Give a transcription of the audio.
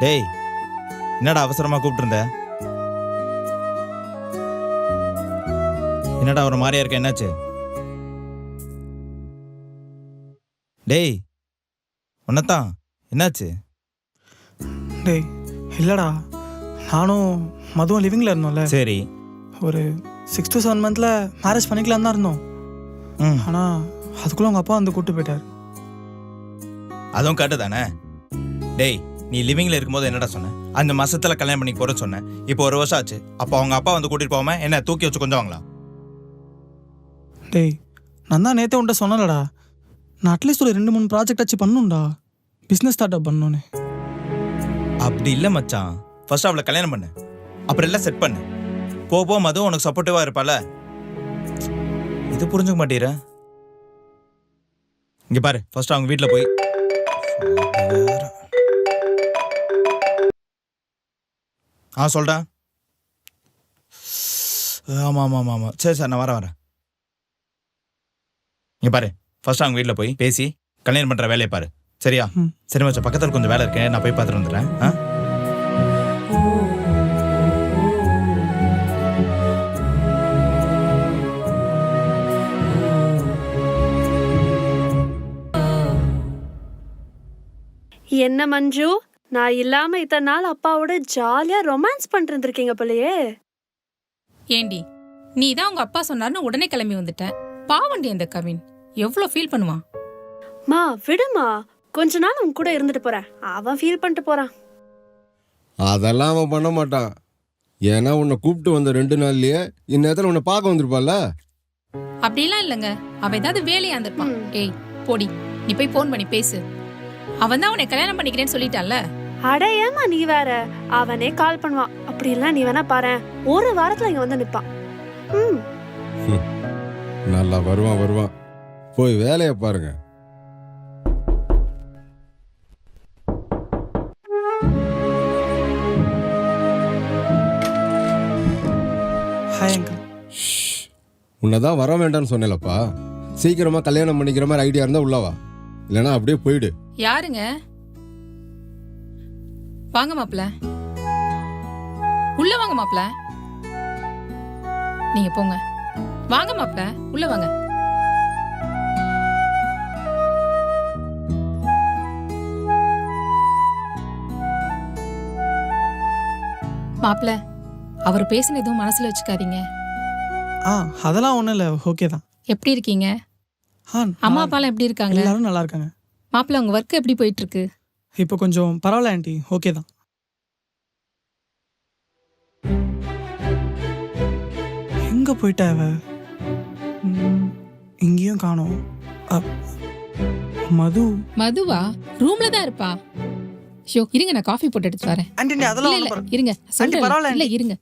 டேய் என்னடா அவசரமா கூப்பிட்டுருந்த? என்னடா ஒரு மாதிரியா இருக்க என்னாச்சு? டேய் உன்னத்தான் என்னாச்சு? டேய் இல்லைடா. நானும் மதுவும் லிவிங்கில் இருந்தோம்ல. சரி. ஒரு சிக்ஸ் டு செவன் மந்த்தில் மேரேஜ் பண்ணிக்கலாம் தான் இருந்தோம். ம். ஆனால் அதுக்குள்ளே உங்கள் அப்பா வந்து கூப்பிட்டு போயிட்டார். அதுவும் கரெக்டு தானே? டேய் நீ லிவிங்ல இருக்கும்போது என்னடா சொன்ன? அந்த மாசத்துல கல்யாணம் பண்ணி போற சொன்னேன் இப்போ ஒரு வருஷம் ஆச்சு. அப்போ அவங்க அப்பா வந்து கூட்டிட்டு போகாம என்ன தூக்கி வச்சு கொஞ்சம் டேய் நான் தான் நேற்றே உன்ட்ட சொன்னலடா நான் அட்லீஸ்ட் ஒரு ரெண்டு மூணு ப்ராஜெக்ட் ஆச்சு பண்ணணும்டா பிஸ்னஸ் ஸ்டார்ட் அப் பண்ணணுன்னு அப்படி இல்ல மச்சான். ஃபர்ஸ்ட் அவளை கல்யாணம் பண்ணு. அப்புறம் எல்லாம் செட் பண்ணு. போ போ மதுவும் உனக்கு சப்போர்ட்டிவா இருப்பால இது புரிஞ்சுக்க மாட்டீர இங்க பாரு ஃபர்ஸ்ட் அவங்க வீட்ல போய். ஆ சொல்டா ஆமா ஆமா ஆமா ஆமா. சரி சார் நான் வரேன் வரேன். இங்க பாரு. ஃபர்ஸ்ட் அவங்க வீட்ல போய் பேசி கல்யாணம் பண்ற வேலையை பாரு. சரியா? ம். சரி மச்சான் பக்கத்துல கொஞ்சம் வேலை இருக்கு. நான் போய் பார்த்துட்டு வந்துடுறேன். ஆ? என்ன மஞ்சு? நான் இல்லாம இத்தனை நாள் அப்பாவோட ஜாலியா ரொமான்ஸ் பண்ணிட்டு இருந்திருக்கீங்க போலயே. ஏண்டி நீ தான் உங்க அப்பா சொன்னார்னு உடனே கிளம்பி வந்துட்ட. பாவண்டி அந்த கவின். எவ்வளவு ஃபீல் பண்ணுவான்? மா விடுமா. கொஞ்ச நாள் உன் கூட இருந்துட்டு போறேன். அவன் ஃபீல் பண்ணிட்டு போறான். அதெல்லாம் அவன் பண்ண மாட்டான். ஏன்னா உன்னை கூப்பிட்டு வந்த ரெண்டு நாள்லயே இந்நேரத்தில் உன்னை பார்க்க வந்திருப்பால அப்படிலாம் இல்லைங்க. அவ ஏதாவது வேலையா இருந்திருப்பான். ஏய் போடி. நீ போய் ஃபோன் பண்ணி பேசு. அவன் தான் உன்னை கல்யாணம் பண்ணிக்கிறேன்னு சொல்லிட்டான்ல. அட ஏமா நீ வேற? அவனே கால் பண்ணுவான். அப்படி இல்ல நீ வேணா பாரு ஒரு வாரத்துல இங்க வந்து நிப்பான். ம். நல்லா வருவான் வருவான். போய் வேலையை பாருங்க. ஹாய் அங்கிள் உன்னை தான் வர வேண்டாம்னு சொன்னேலப்பா. சீக்கிரமா கல்யாணம் பண்ணிக்கிற மாதிரி ஐடியா இருந்தா உள்ளவா இல்லைன்னா அப்படியே போயிடு. யாருங்க? வாங்க மாப்ள உள்ள வாங்க மாப்ள நீங்க போங்க. வாங்க மாப்ள உள்ள வாங்க. மாப்ள அவர் பேசின எதுவும் மனசுல வச்சுக்காதீங்க. ஆ அதெல்லாம் ஒன்றும் இல்லை. ஓகே தான். எப்படி இருக்கீங்க? ஆ அம்மா அப்பாலாம் எப்படி இருக்காங்க? எல்லாரும் நல்லா இருக்காங்க. மாப்ள உங்க ஒர்க் எப்படி போயிட்டு இருக்கு? இப்போ கொஞ்சம் பரவாயில்ல ஆண்டி. ஓகே தான். எங்க போயிட்டா அவ? இங்கேயும் காணோம். அ, மது. மதுவா? ரூம்ல தான் இருப்பா. ஷோ இருங்க நான் காஃபி போட்டு எடுத்து வரேன். ஆண்டி அதெல்லாம் இல்ல ஒண்ணும் பரவா- இருங்க. சொல்றேன். பரவாயில்ல, இல்ல. இருங்க.